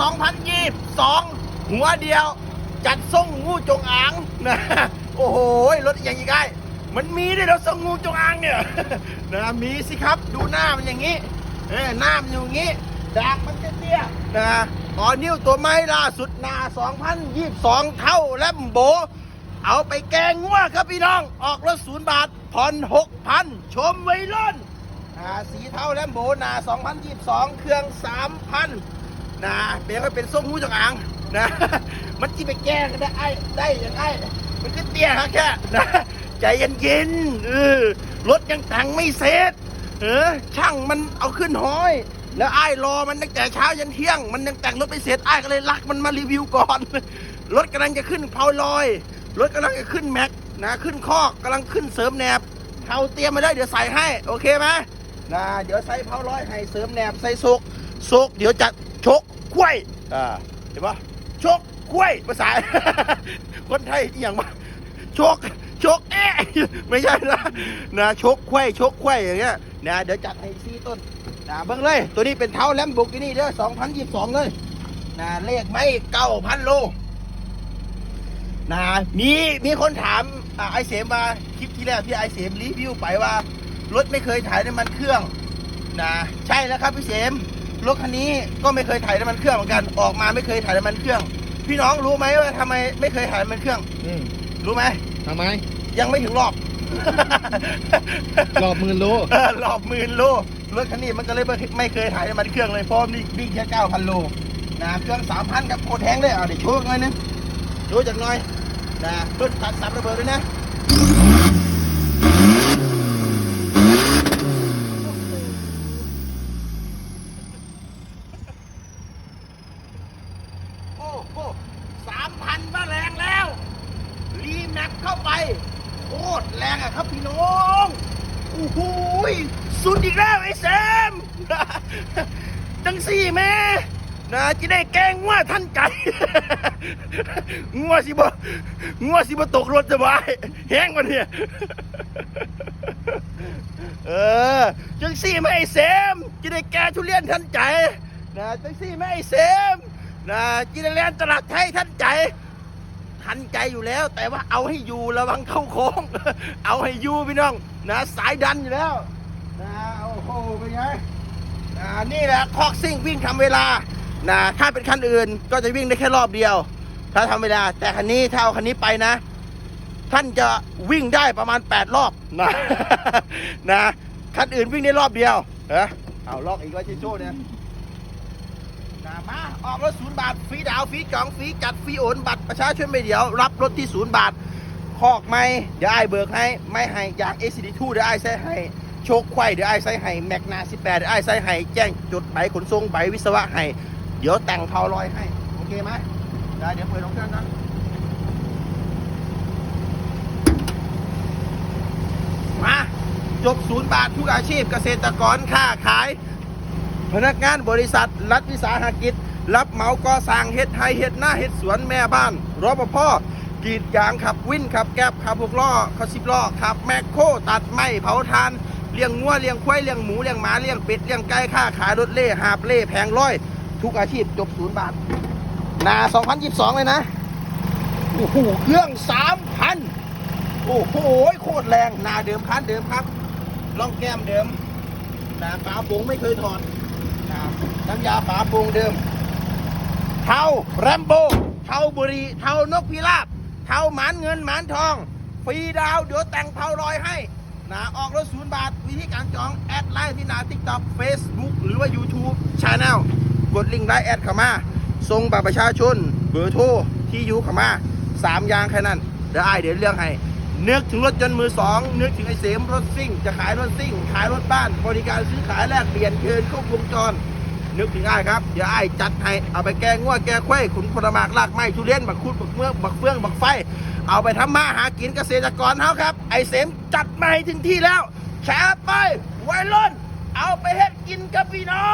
2022 หัวเดียว จัดส่งงูจงอางนะโอ้โหรถอย่างนี้ไงมันมีด้วยราส่งงูจงอางเนี่ยนะมีสิครับดูหน้ามันอย่างนี้เออหน้ามันอยู่อย่างนี้ดากมันเตี้ยๆนะอ๋อนิ้วตัวไม้ล่าสุดนา 2022 เท่าแลมโบ เอาไปแกงงัวครับพี่น้อง ออกรถศูนย์บาทผ่อนหกพันชมไวรุ่นสีเท่าแลมโบนา 2022 เครื่อง 3,000 นะเดี๋ยวก็เป็นส้มหูจงอางนะ มันจีไปแกงกันได้ไอ้ได้อย่างไอ้มันก็เตี้ยครับแค่นะใจเย็นๆเออรถยังแต่งไม่เสร็จเออช่างมันเอาขึ้นห้อย แล้วไอ้รอมันตั้งแต่เช้ายันเที่ยง มันยังแต่งรถไม่เสร็จไอ้ก็เลยลักมันมารีวิวก่อนรถกำลังจะขึ้นเพาลอยรถกำลังจะขึ้นแม็กนะขึ้นคอกกำลังขึ้นเสริมแหนบเขาเตรียมมาได้เดี๋ยวใส่ให้โอเคไหมนะเดี๋ยวใส่เพาร้อยให้เสริมแหนบใส่โซกโซกเดี๋ยวจะชก กล้วยอ่าเห็นปะชกกล้วยภาษา คนไทยอหย่างมาชกชกเอ๊ะไม่ใช่นะนะชกกล้วยชกกล้วยอย่างเงี้ยนะเดี๋ยวจัดให้ซีต้นนะเบิ่งเลย ตัวนี้เป็นเท้าแลมโบกินี่เด้อ2022เลยนะเลขไม่เก้าพันโลนะมีมีคนถามอ่าไอเสมมาคลิปที่แล้วที่ไอเสมรีวิวไปว่ารถไม่เคยถ่ายน้ำมันเครื่องนะใช่แล้วครับพี่เสม รถคันนี้ก็ไม่เคยถ่ายน้ำมันเครื่องเหมือนกัน ออกมาไม่เคยถ่ายน้ำมันเครื่อง พี่น้องรู้ไหมว่าทำไมไม่เคยถ่ายน้ำมันเครื่อง อืมรู้ไหม ทำไม ยังไม่ถึงรอบ รอบหมื่นโล เออรอบหมื่นโลรถคันนี้มันก็เลยไม่ไม่เคยถ่ายน้ำมันเครื่องเลยเพราะนี่วิ่งแค่เก้าพันโลนะเครื่องสามพันกับโคตรแทงเลยอะเดี๋ยวโชว์หน่อยนึงดูจากหน่อยนะรถตัดสับระเบิดด้วยนะ โอ้โหสามพันมาแรงแล้ว รีแม็กเข้าไป โค ตรแรงอะครับพี่น้องโอ้โหยสุดอีกแล้วไอ้แซมจังสี่แม่นะจะได้แกล้วท่านไก่งัวสิบ่งัวสิบ่ตกรถสบายแห้งว่าเนี่ยเออจังสี่แม่ไอ้แซมจะได้แกทุเรียนท่านใจนะจังสี่แม่ไอ้แซมนะจะได้แลนตลาดไทยท่านใจ ทันใจอยู่แล้ว แต่ว่าเอาให้อยู่ระวังเข้าโค้ง เอาให้อยู่พี่น้องนะสายดันอยู่แล้วนะโอ้โหเป็นไงอ่านี่แหละคอกซิ่งวิ่งทำเวลานะถ้าเป็นคันอื่นก็จะวิ่งได้แค่รอบเดียว ถ้าทำเวลา แต่คันนี้ถ้าเอาคันนี้ไปนะ ท่านจะวิ่งได้ประมาณ 8 รอบนะนะคันอื่นวิ่งได้รอบเดียวเออเอาลอกอีกไว้ชิโชเนี่ย มาออกรถศูนย์บาทฟรีดาวฟรีกล่องฟรีจัดฟรีโอนบัตรประชาชนไม่เดียว รับรถที่ศูนย์บาทคอกไม่เดี๋ยวไอ้เบิกให้ไม่ให้อยาก ACD2 เดี๋ยวไอ้ใส่ให้โชคไข่เดี๋ยวไอ้ใส่ให้แมกนา18เดี๋ยวไอ้ใส่ให้แจ้งจดใบขนส่งใบวิศวะให้เดี๋ยวแต่งเผาลอยให้ โอเคไหมได้เดี๋ยวเปิดลงเครื่องนะมาจบศูนย์บาททุกอาชีพเกษตรกรค้าขาย พนักงานบริษัท รัฐวิสาหกิจ รับเหมาก่อสร้างเฮ็ดไฮเฮ็ดหน้าเฮ็ดสวนแม่บ้านรปภกรีดยางขับวินขับแก๊บขับหกล้อขับสิบล้อขับแมคโครตัดไม้เผาทานเลี้ยงงัวเลี้ยงควายเลี้ยงหมูเลี้ยงหมาเลี้ยงเป็ดเลี้ยงไก่ค้าขายรถเล่หาบเล่แผงร้อย ทุกอาชีพจบศูนย์บาทนา2022 เลยนะ โอ้โหเครื่อง 3,000 โอ้โหโคตรแรงนาเดิมคันเดิมครับล่องแก้มเดิมนาฝาโปงไม่เคยถอด น้ำยาฝาโปรงเดิม เท่าแรมโบ้เท่าบุรี เท่านกพิราบ เท่าหมานเงินหมานทอง ฟรีดาวเดี๋ยวแต่งเผาลอยให้นะออกรถศูนย์บาท วิธีการจอง แอดไลน์ที่นาทิกต็อกเฟซบุ๊กหรือว่า YouTube Channel กดลิงก์ไลน์แอดเข้ามาส่งบัตรประชาชน เบอร์โทรที่อยู่เข้ามาสามอย่างแค่นั้น เดี๋ยวไอเดี๋ยวเรื่องให้ นึกถึงรถยนต์มือสองนึกถึงไอเสมรถซิ่ง จะขายรถซิ่ง ขายรถบ้าน บริการซื้อขายแลกเปลี่ยนเชิญเข้าวงจร นึกถึงอ้ายครับ เดี๋ยวอ้ายจัดให้ เอาไปแกงงัวแกงควายขุนผลหมากลากไม้ทุเรียนบักคุดบักเมือกบักเฟืองบักไฟ เอาไปทำมาหากินเกษตรกรเขาครับ ไอเสมจัดมาให้ถึงที่แล้วแชร์ไปไวรุ่นเอาไปเฮ็ดกินกับพี่น้อ